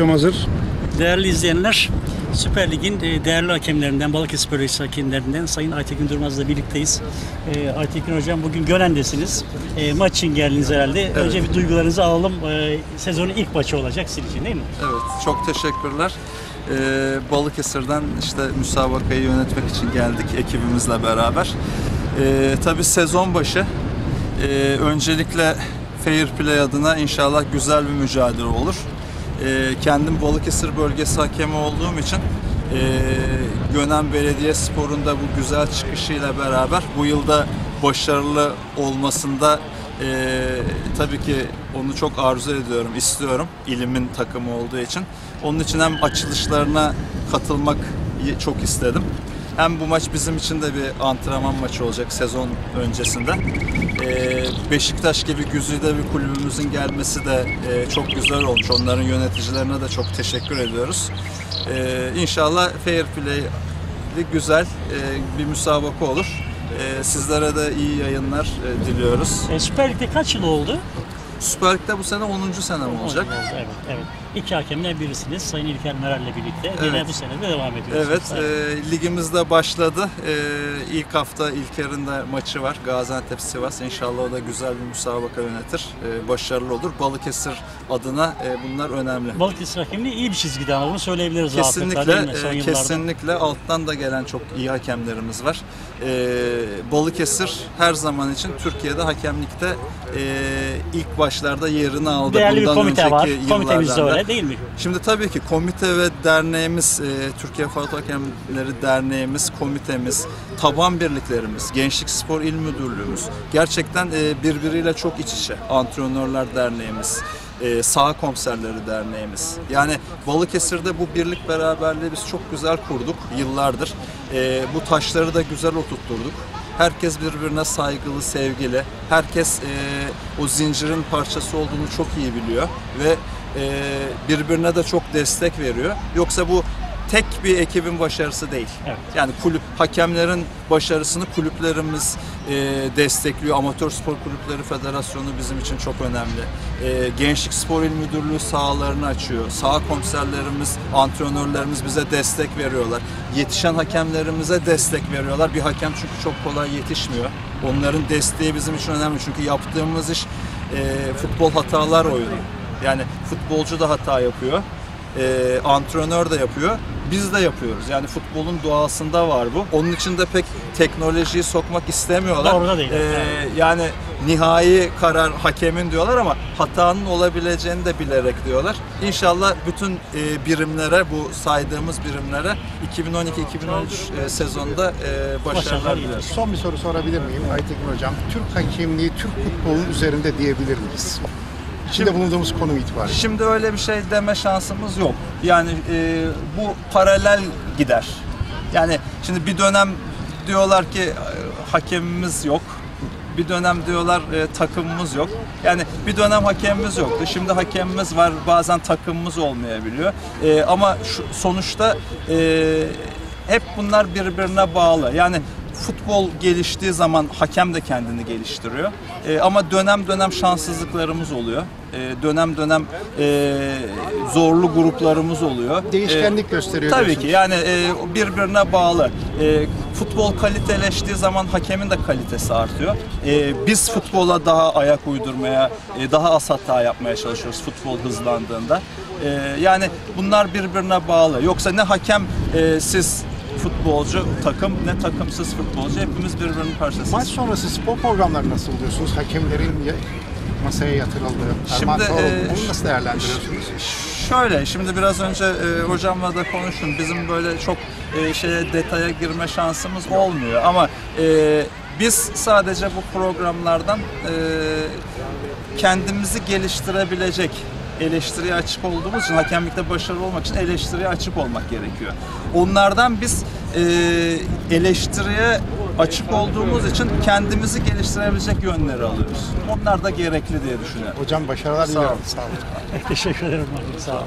Hazır. Değerli izleyenler, Süper Lig'in e, değerli hakemlerinden, Balıkesir Belediyesi hakemlerinden Sayın Aytekin Durmaz'la birlikteyiz. E, Aytekin Hocam bugün Gönen'desiniz. E, maç için geldiniz herhalde. Önce bir duygularınızı alalım. E, sezonun ilk maçı olacak sizin için değil mi? Evet, çok teşekkürler. Ee, Balıkesir'den işte müsabakayı yönetmek için geldik ekibimizle beraber. Ee, tabii sezon başı. Ee, öncelikle Fair Play adına inşallah güzel bir mücadele olur. Ee, kendim Balıkesir bölgesi hakemi olduğum için e, Gönen Belediye Spor'un da bu güzel çıkışıyla beraber bu yılda başarılı olmasında ee, tabii ki onu çok arzu ediyorum, istiyorum ilimin takımı olduğu için. Onun için hem açılışlarına katılmak çok istedim. Hem bu maç bizim için de bir antrenman maçı olacak sezon öncesinde. Ee, Beşiktaş gibi güzide bir kulübümüzün gelmesi de e, çok güzel olmuş. Onların yöneticilerine de çok teşekkür ediyoruz. Ee, inşallah fair play güzel e, bir müsabaka olur. Ee, sizlere de iyi yayınlar e, diliyoruz. E, Süper Lig'de kaç yıl oldu? Süper Lig'de bu sene 10. senem olacak. Oldu, Evet, evet. İki hakemden birisiniz. Sayın İlker Meral'le birlikte. Yine Evet. bu sene de devam ediyorsunuz. Evet, e, ligimiz de başladı. E, ilk hafta İlker'in de maçı var. Gaziantep Sivas. İnşallah o da güzel bir müsabaka yönetir. E, başarılı olur. Balıkesir adına e, bunlar önemli. Balıkesir hakemliği iyi bir çizgide ama bunu söyleyebiliriz Kesinlikle, e, kesinlikle alttan da gelen çok iyi hakemlerimiz var. E, Balıkesir her zaman için Türkiye'de hakemlikte e, ilk başlarda yerini aldı. Değerli bir Bundan komite var. Komitemiz de öyle değil mi? Şimdi tabii ki komite ve derneğimiz, e, Türkiye Foto Hakemleri Derneğimiz, komitemiz, taban birliklerimiz, Gençlik Spor İl Müdürlüğümüz gerçekten e, birbiriyle çok iç içe. Antrenörler Derneğimiz, e, Sağ Komiserleri Derneğimiz. Yani Balıkesir'de bu birlik beraberliği biz çok güzel kurduk yıllardır. E, bu taşları da güzel oturtturduk. Herkes birbirine saygılı, sevgili. Herkes e, o zincirin parçası olduğunu çok iyi biliyor ve e, birbirine de çok destek veriyor. Yoksa bu tek bir ekibin başarısı değil. Evet. Yani kulüp hakemlerin başarısını kulüplerimiz e, destekliyor. Amatör Spor Kulüpleri Federasyonu bizim için çok önemli. E, Gençlik Spor İl Müdürlüğü sahalarını açıyor. Saha komiserlerimiz, antrenörlerimiz bize destek veriyorlar. Yetişen hakemlerimize destek veriyorlar. Bir hakem çünkü çok kolay yetişmiyor. Onların desteği bizim için önemli. Çünkü yaptığımız iş e, futbol hatalar oyunu. Yani futbolcu da hata yapıyor. E, antrenör de yapıyor. Biz de yapıyoruz. Yani futbolun doğasında var bu. Onun için de pek teknolojiyi sokmak istemiyorlar. Doğru da değil. E, yani nihai karar hakemin diyorlar ama hatanın olabileceğini de bilerek diyorlar. İnşallah bütün e, birimlere, bu saydığımız birimlere 2012-2013 e, sezonunda e, Başarılar diliyoruz. Son bir soru sorabilir miyim Aytekin Hocam? Türk hakemliği Türk futbolunun üzerinde diyebilir miyiz? İçinde bulunduğumuz konum itibariyle. Şimdi öyle bir şey deme şansımız yok. Yani e, bu paralel gider. Yani şimdi bir dönem diyorlar ki e, hakemimiz yok. Bir dönem diyorlar e, takımımız yok. Yani bir dönem hakemimiz yoktu. Şimdi hakemimiz var. Bazen takımımız olmayabiliyor. E, ama şu, sonuçta e, hep bunlar birbirine bağlı. Yani futbol geliştiği zaman hakem de kendini geliştiriyor. E, ama dönem dönem şanssızlıklarımız oluyor. E, dönem dönem e, zorlu gruplarımız oluyor. Değişkenlik gösteriyor Tabii diyorsunuz. ki yani e, birbirine bağlı. E, futbol kaliteleştiği zaman hakemin de kalitesi artıyor. E, biz futbola daha ayak uydurmaya, e, daha az hata yapmaya çalışıyoruz futbol hızlandığında. E, yani bunlar birbirine bağlı. Yoksa ne hakem e, siz futbolcu takım ne takımsız futbolcu hepimiz birbirinin parçasıyız. Maç sonrası spor programları nasıl buluyorsunuz? Hakemlerin ya- masaya yatırıldığı, Erman Şimdi, Toroğlu, e, bunu nasıl değerlendiriyorsunuz? Şöyle, şimdi biraz önce e, hocamla da konuştum. Bizim böyle çok e, şeye detaya girme şansımız olmuyor ama e, biz sadece bu programlardan e, kendimizi geliştirebilecek eleştiriye açık olduğumuz için hakemlikte başarılı olmak için eleştiriye açık olmak gerekiyor. Onlardan biz e, eleştiriye açık olduğumuz için kendimizi geliştirebilecek yönleri alıyoruz. Onlar da gerekli diye düşünüyorum. Hocam başarılar Sağ diliyorum. olun. Sağ olun. Teşekkür ederim. Sağ olun.